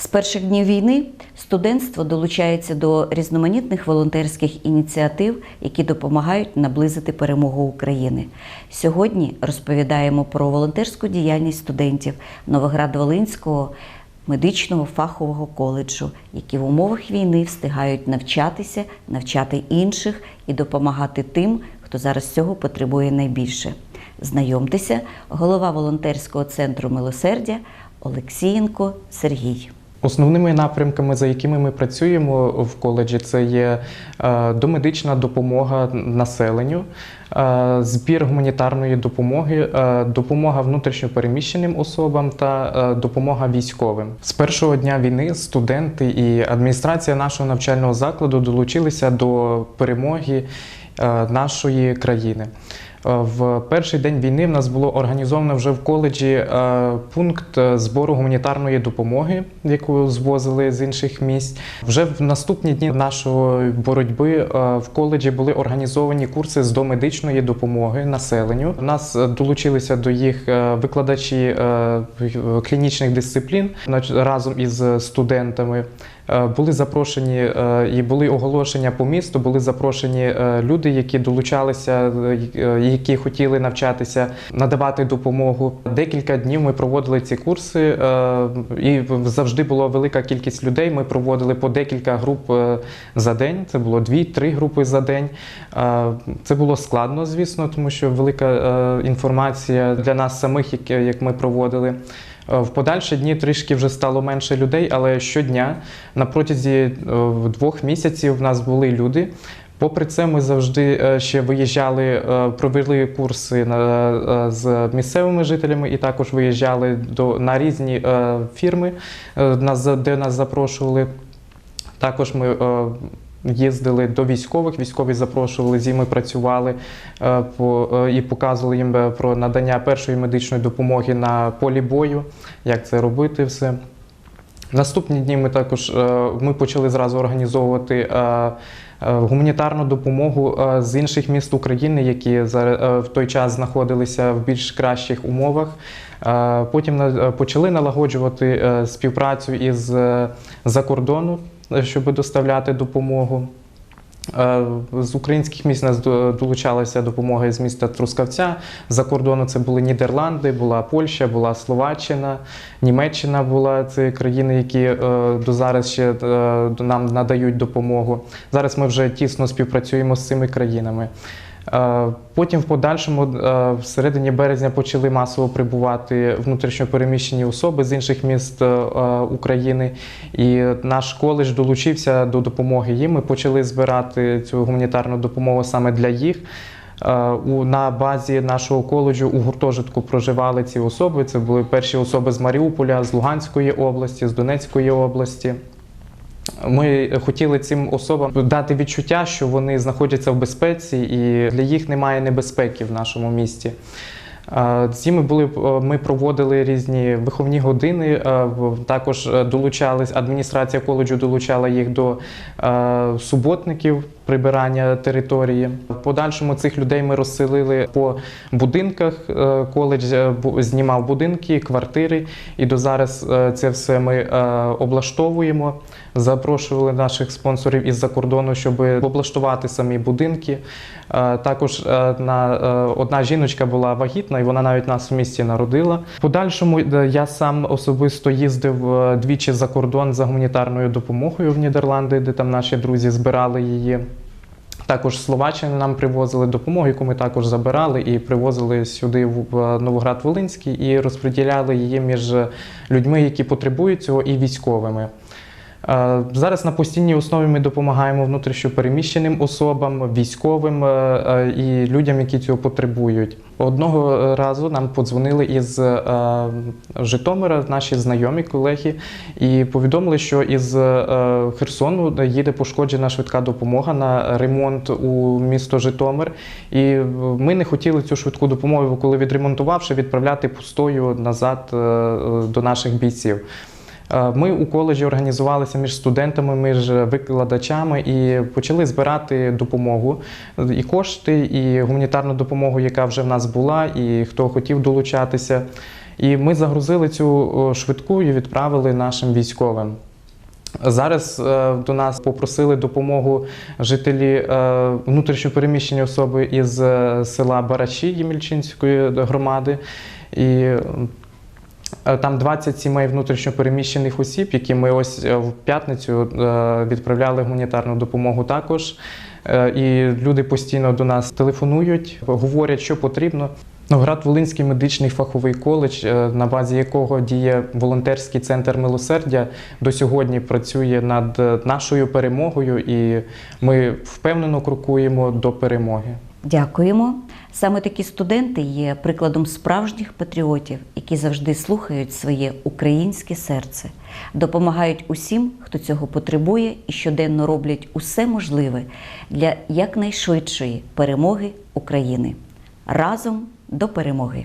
З перших днів війни студентство долучається до різноманітних волонтерських ініціатив, які допомагають наблизити перемогу України. Сьогодні розповідаємо про волонтерську діяльність студентів Новоград-Волинського медичного фахового коледжу, які в умовах війни встигають навчатися, навчати інших і допомагати тим, хто зараз цього потребує найбільше. Знайомтеся, голова волонтерського центру милосердя Олексієнко Сергій. Основними напрямками, за якими ми працюємо в коледжі, це є е, домедична допомога населенню, е, збір гуманітарної допомоги, е, допомога внутрішньопереміщеним особам та допомога військовим. З першого дня війни студенти і адміністрація нашого навчального закладу долучилися до перемоги нашої країни. Е, В перший день війни в нас було організовано вже в коледжі е, пункт е, збору гуманітарної допомоги, яку звозили з інших місць. Вже в наступні дні нашої боротьби в коледжі були організовані курси з домедичної допомоги населенню. У нас долучилися до їх викладачі клінічних дисциплін разом із студентами. Е, Були запрошені е, і були оголошення по місту. Були запрошені е, люди, які долучалися, які хотіли навчатися, надавати допомогу. Декілька днів ми проводили ці курси, і завжди була велика кількість людей. Ми проводили по декілька груп за день. Це було дві-три групи за день. Це було складно, звісно, тому що велика інформація для нас самих, як ми проводили. Е, В подальші дні трішки вже стало менше людей, але щодня на протязі е, двох місяців в нас були люди. Попри це, ми завжди е, ще виїжджали, провели курси з місцевими жителями і також виїжджали до, на різні фірми, де нас запрошували. Також ми їздили до військових, військові запрошували, з ними працювали е, е, і показували їм е, про надання першої медичної допомоги на полі бою, як це робити все. Наступні дні ми також ми почали зразу організовувати гуманітарну допомогу з інших міст України, які в той час знаходилися в більш кращих умовах. Потім почали налагоджувати співпрацю із за щоб доставляти допомогу. Е, З українських міст нас до- долучалася допомога з міста Трускавця. За кордону це були Нідерланди, була Польща, була Словаччина, Німеччина була це країни, які е, до зараз ще е, нам надають допомогу. Зараз ми вже тісно співпрацюємо з цими країнами. Е, Потім в подальшому, е, в середині березня, почали масово прибувати внутрішньопереміщені особи з інших міст е, України. І наш коледж долучився до допомоги їм. Ми почали збирати цю гуманітарну допомогу саме для їх. На базі нашого коледжу у гуртожитку проживали ці особи. Це були перші особи з Маріуполя, з Луганської області, з Донецької області. Ми хотіли цим особам дати відчуття, що вони знаходяться в безпеці, і для їх немає небезпеки в нашому місті. Ними були е, ми проводили різні виховні години. е, Також е, долучались адміністрація коледжу долучала їх до суботників прибирання території. В подальшому цих людей ми розселили по будинках. Е, Коледж е, знімав будинки, квартири, і до зараз е, це все ми облаштовуємо. Запрошували наших спонсорів із-за кордону, щоб облаштувати самі будинки. Також на, одна жіночка була вагітна, і вона навіть нас в місті народила. В подальшому я сам особисто їздив двічі за кордон за гуманітарною допомогою в Нідерланди, де там наші друзі збирали її. Також Словаччини нам привозили допомогу, яку ми також забирали і привозили сюди в Новоград-Волинський і розподіляли її між людьми, які потребують цього, і військовими. Е, Зараз на постійній основі ми допомагаємо внутрішньопереміщеним особам, військовим е, е, і людям, які цього потребують. Одного разу нам подзвонили із Житомира наші знайомі колеги і повідомили, що із Херсону їде пошкоджена швидка допомога на ремонт у місто Житомир. І ми не хотіли цю швидку допомогу, коли відремонтувавши, відправляти пустою назад до наших бійців. Е, Ми у коледжі організувалися між студентами, між викладачами і почали збирати допомогу і кошти, і гуманітарну допомогу, яка вже в нас була, і хто хотів долучатися. І ми загрузили цю швидку і відправили нашим військовим. Зараз е, до нас попросили допомогу жителі е, внутрішньопереміщені особи із села Бараші Ємільчинської громади. І там 20 сімей внутрішньопереміщених осіб, які ми ось е, в п'ятницю е, відправляли гуманітарну допомогу також. Е, І люди постійно до нас телефонують, говорять, що потрібно. Новград-Волинський медичний фаховий коледж, е, на базі якого діє волонтерський центр милосердя, до сьогодні працює над е, нашою перемогою, і ми впевнено крокуємо до перемоги. Дякуємо. Саме такі студенти є прикладом справжніх патріотів, які завжди слухають своє українське серце, допомагають усім, хто цього потребує, і щоденно роблять усе можливе для якнайшвидшої перемоги України. Разом до перемоги!